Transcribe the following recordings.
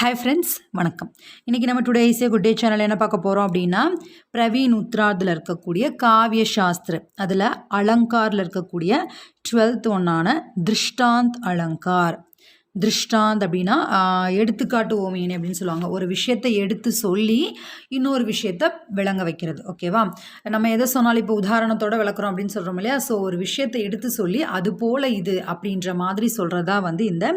Hi friends வணக்கம். இன்றைக்கி நம்ம today is a good day channel என்ன பார்க்க போகிறோம் அப்படின்னா பிரவீன் உத்ராதில் இருக்கக்கூடிய காவிய சாஸ்திர அதில் அலங்காரில் இருக்கக்கூடிய டுவெல்த் ஒன்னான திருஷ்டாந்த் அலங்கார். திருஷ்டாந்த் அப்படின்னா எடுத்துக்காட்டு ஓமியனி அப்படின்னு சொல்லுவாங்க. ஒரு விஷயத்தை எடுத்து சொல்லி இன்னொரு விஷயத்த விளங்க வைக்கிறது. ஓகேவா நம்ம எதை சொன்னாலும் இப்போ உதாரணத்தோட விளக்குறோம் அப்படின்னு சொல்கிறோம் இல்லையா? ஸோ ஒரு விஷயத்தை எடுத்து சொல்லி அது போல் இது அப்படின்ற மாதிரி சொல்கிறதா வந்து இந்த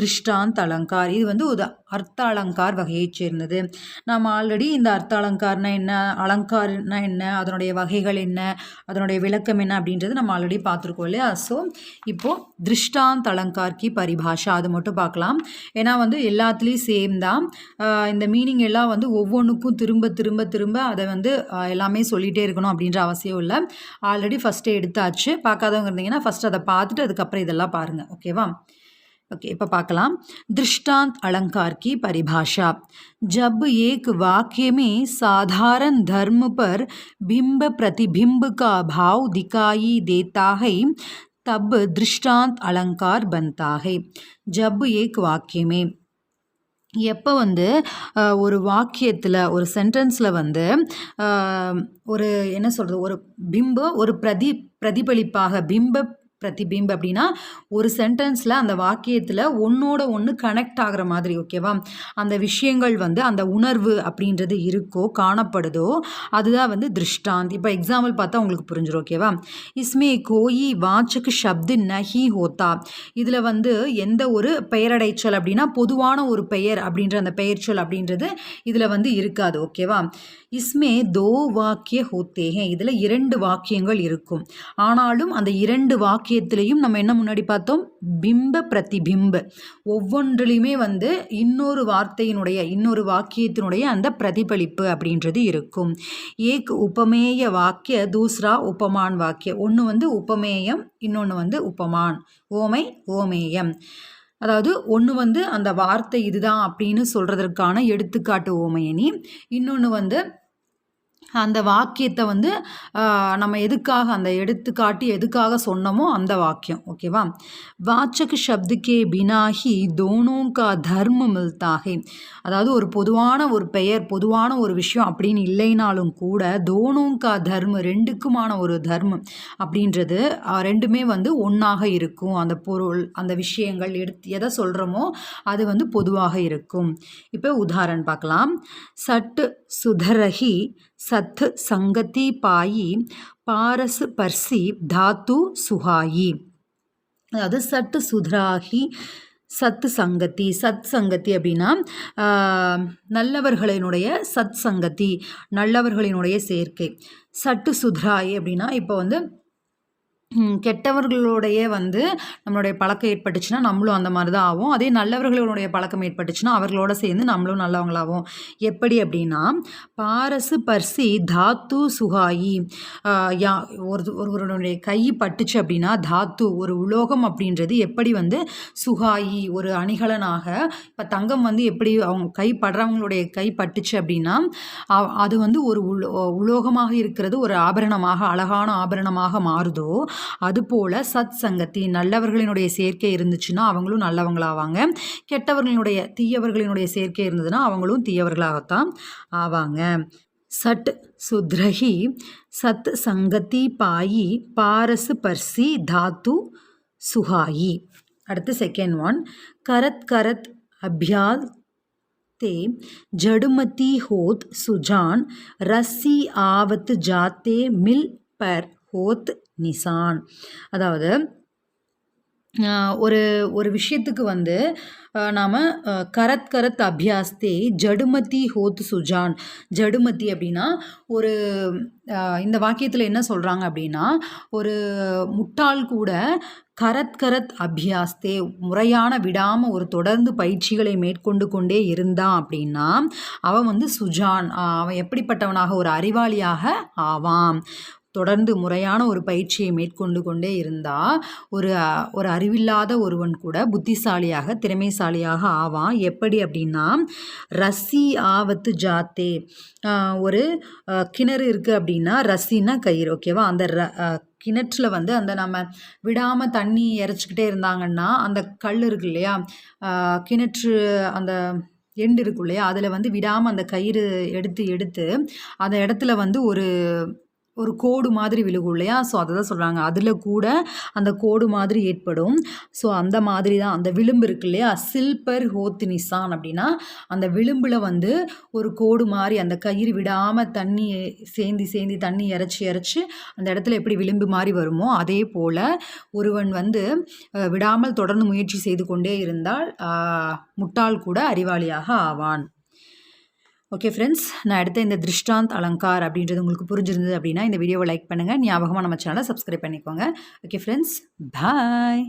திருஷ்டாந்த் அலங்கார். இது வந்து ஒரு அர்த்த அலங்கார் வகையைச் சேர்ந்தது. நாம் ஆல்ரெடி இந்த அர்த்த அலங்கார்னா என்ன அலங்கார்னா என்ன அதனுடைய வகைகள் என்ன அதனுடைய விளக்கம் என்ன அப்படின்றது நம்ம ஆல்ரெடி பார்த்துருக்கோம் இல்லையா? ஸோ இப்போது திருஷ்டாந்த் அலங்கார்கி பரிபாஷா அது மட்டும் பார்க்கலாம். ஏன்னா வந்து எல்லாத்துலேயும் சேம் தான். இந்த மீனிங் எல்லாம் வந்து ஒவ்வொன்றுக்கும் திரும்ப திரும்ப திரும்ப அதை வந்து எல்லாமே சொல்லிகிட்டே இருக்கணும் அப்படின்ற அவசியம் இல்லை. ஆல்ரெடி ஃபஸ்ட்டே எடுத்தாச்சு. பார்க்காதவங்க இருந்தீங்கன்னா ஃபஸ்ட் அதை பார்த்துட்டு அதுக்கப்புறம் இதெல்லாம் பாருங்கள் ஓகேவா ओके இப்போ பார்க்கலாம் दृष्टांत अलंकार की परिभाषा जब एक वाक्य में साधारण धर्म पर बिंब प्रतिबिंब का भाव दिखाई देता है तब दृष्टांत अलंकार बनता है जब एक वाक्य में எப்போ வந்து அஹ், ஒரு வாக்கியத்தில் ஒரு சென்டென்ஸில் வந்து அஹ், ஒரு என்ன சொல்கிறது ஒரு பிம்பம் ஒரு பிரதி பிரதிபலிப்பாக பிம்ப பிரதிபிம்ப் அப்படின்னா ஒரு சென்டென்ஸில் அந்த வாக்கியத்தில் ஒன்றோட ஒன்று கனெக்ட் ஆகிற மாதிரி ஓகேவா அந்த விஷயங்கள் வந்து அந்த உணர்வு அப்படின்றது இருக்கோ காணப்படுதோ அதுதான் வந்து திருஷ்டாந்த். இப்போ எக்ஸாம்பிள் பார்த்தா உங்களுக்கு புரிஞ்சிடும் ஓகேவா இஸ்மே கோயி வாச்சுக்கு ஷப்து நஹி ஹோத்தா. இதில் வந்து எந்த ஒரு பெயரடைச்சல் அப்படின்னா பொதுவான ஒரு பெயர் அப்படின்ற அந்த பெயர்ச்சொல் அப்படின்றது இதில் வந்து இருக்காது ஓகேவா இஸ்மே தோ வாக்கிய ஹோத்தேஹே இதில் இரண்டு வாக்கியங்கள் இருக்கும். ஆனாலும் அந்த இரண்டு வாக்கிய வாக்கியத்திலையும் நம்ம என்ன முன்னாடி பார்த்தோம்? பிம்ப பிரதிபிம்ப. ஒவ்வொன்றிலையுமே வந்து இன்னொரு வார்த்தையினுடைய இன்னொரு வாக்கியத்தினுடைய அந்த பிரதிபலிப்பு அப்படின்றது இருக்கும். ஏக் உபமேய வாக்கிய தூஸ்ரா உபமான் வாக்கிய. ஒன்று வந்து உபமேயம் இன்னொன்று வந்து உபமான். ஓமை ஓமேயம். அதாவது ஒன்று வந்து அந்த வார்த்தை இதுதான் அப்படின்னு சொல்கிறதற்கான எடுத்துக்காட்டு ஓமையணி. இன்னொன்று வந்து அந்த வாக்கியத்தை வந்து நம்ம எதுக்காக அந்த எடுத்துக்காட்டி எதுக்காக சொன்னமோ அந்த வாக்கியம் ஓகேவா? வாச்சக சப்துக்கே பினாகி தோனோங்கா தர்ம மில்தாகே அதாவது ஒரு பொதுவான ஒரு பெயர் பொதுவான ஒரு விஷயம் அப்படின்னு இல்லைனாலும் கூட தோனோங்கா தர்ம ரெண்டுக்குமான ஒரு தர்மம் அப்படின்றது ரெண்டுமே வந்து ஒன்றாக இருக்கும். அந்த பொருள் அந்த விஷயங்கள் எடுத்து எதை சொல்கிறோமோ அது வந்து பொதுவாக இருக்கும். இப்போ உதாரணம் பார்க்கலாம். சட்டு சுதரகி சத் சங்கதி பாயி பாரஸ் பர்சி தாத்து சுஹாயி. அதாவது சட்டு சுதராகி சத்து சங்கத்தி சத் சங்கத்தி அப்படின்னா நல்லவர்களினுடைய சத் சங்கத்தி நல்லவர்களினுடைய சேர்க்கை. சட்டு சுதராயி அப்படின்னா இப்போ வந்து கெட்டவர்களுடைய வந்து நம்மளுடைய பழக்கம் ஏற்பட்டுச்சுன்னா நம்மளும் அந்த மாதிரி தான் ஆகும் அதே நல்லவர்களுடைய பழக்கம் ஏற்பட்டுச்சுன்னா அவர்களோட சேர்ந்து நம்மளும் நல்லவங்களாகும் எப்படி அப்படின்னா பாரசு பர்சி தாத்து சுகாயி யா ஒரு ஒருவருடைய கை பட்டுச்சு அப்படின்னா தாத்து ஒரு உலோகம் அப்படின்றது எப்படி வந்து சுகாயி ஒரு அணிகலனாக இப்போ தங்கம் வந்து எப்படி அவங்க கை படுறவங்களுடைய கை பட்டுச்சு அப்படின்னா அது வந்து ஒரு உலோ உலோகமாக இருக்கிறது ஒரு ஆபரணமாக அழகான ஆபரணமாக மாறுதோ அதுபோல் சத் சங்கத்தி நல்லவர்களினுடைய சேர்க்கை இருந்துச்சுன்னா அவங்களும் நல்லவங்களாவாங்க. கெட்டவர்களினுடைய தீயவர்களினுடைய சேர்க்கை இருந்ததுன்னா அவங்களும் தீயவர்களாகத்தான் ஆவாங்க. சட் சுத்ரஹி சத் சங்கத்தி பாயி பாரசு பர்சி தாத்து சுஹாயி அடுத்து செகண்ட் ஒன் கரத் கரத் அபியால் தே ஜடுமதி ஹோத் சுஜான் ரஸ்ஸி ஆவத் ஜாத்தே மில் பர். கோத் நிசான். அதாவது ஒரு ஒரு விஷயத்துக்கு வந்து நாம் கரத் கரத் அபியாஸ்தே ஜடுமதி ஹோத் சுஜான். ஜடுமதி அப்படின்னா ஒரு இந்த வாக்கியத்தில் என்ன சொல்கிறாங்க அப்படின்னா ஒரு முட்டாள் கூட கரத் கரத் அபியாஸ்தே முறையான விடாமல் ஒரு தொடர்ந்து பயிற்சிகளை மேற்கொண்டு கொண்டே இருந்தான் அப்படின்னா அவன் வந்து சுஜான். அவன் எப்படிப்பட்டவனாக? ஒரு அறிவாளியாக ஆவான். தொடர்ந்து முறையான ஒரு பயிற்சியை மேற்கொண்டு கொண்டே இருந்தால் ஒரு ஒரு அறிவில்லாத ஒருவன் கூட புத்திசாலியாக திறமைசாலியாக ஆவான். எப்படி அப்படின்னா ரசி ஆவத்து ஜாத்தே. ஒரு கிணறு இருக்குது அப்படின்னா ரசின்னா கயிறு ஓகேவா? அந்த ர கிணற்றில் வந்து அந்த நம்ம விடாமல் தண்ணி இறைச்சிக்கிட்டே இருந்தாங்கன்னா அந்த கல் இருக்கு இல்லையா? கிணற்று அந்த எண்டு இருக்கும் இல்லையா? அதில் வந்து விடாமல் அந்த கயிறு எடுத்து எடுத்து அந்த இடத்துல வந்து ஒரு ஒரு கோடு மாதிரி விழுகும் இல்லையா? ஸோ அதை தான் சொல்கிறாங்க அதில் கூட அந்த கோடு மாதிரி ஏற்படும். ஸோ அந்த மாதிரி தான் அந்த விளிம்பு இருக்கு இல்லையா? சில்பர் ஹோத்தினிசான் அப்படின்னா அந்த விளிம்பில் வந்து ஒரு கோடு மாதிரி அந்த கயிறு விடாமல் தண்ணி சேந்தி சேந்தி தண்ணி இறச்சி இறச்சி அந்த இடத்துல எப்படி விளிம்பு மாதிரி வருமோ அதே போல் ஒருவன் வந்து விடாமல் தொடர்ந்து முயற்சி செய்து கொண்டே இருந்தால் முட்டாள் கூட அறிவாளியாக ஆவான். ஓகே ஃப்ரெண்ட்ஸ் நான் எடுத்த இந்த திருஷ்டாந்த் அலங்கார் அப்படின்றது உங்களுக்கு புரிஞ்சிருந்தது அப்படின்னா இந்த வீடியோவை லைக் பண்ணுங்கள் ஞாபகமாக நம்ம சேனலை சப்ஸ்கிரைப் பண்ணிக்கோங்க. Okay friends bye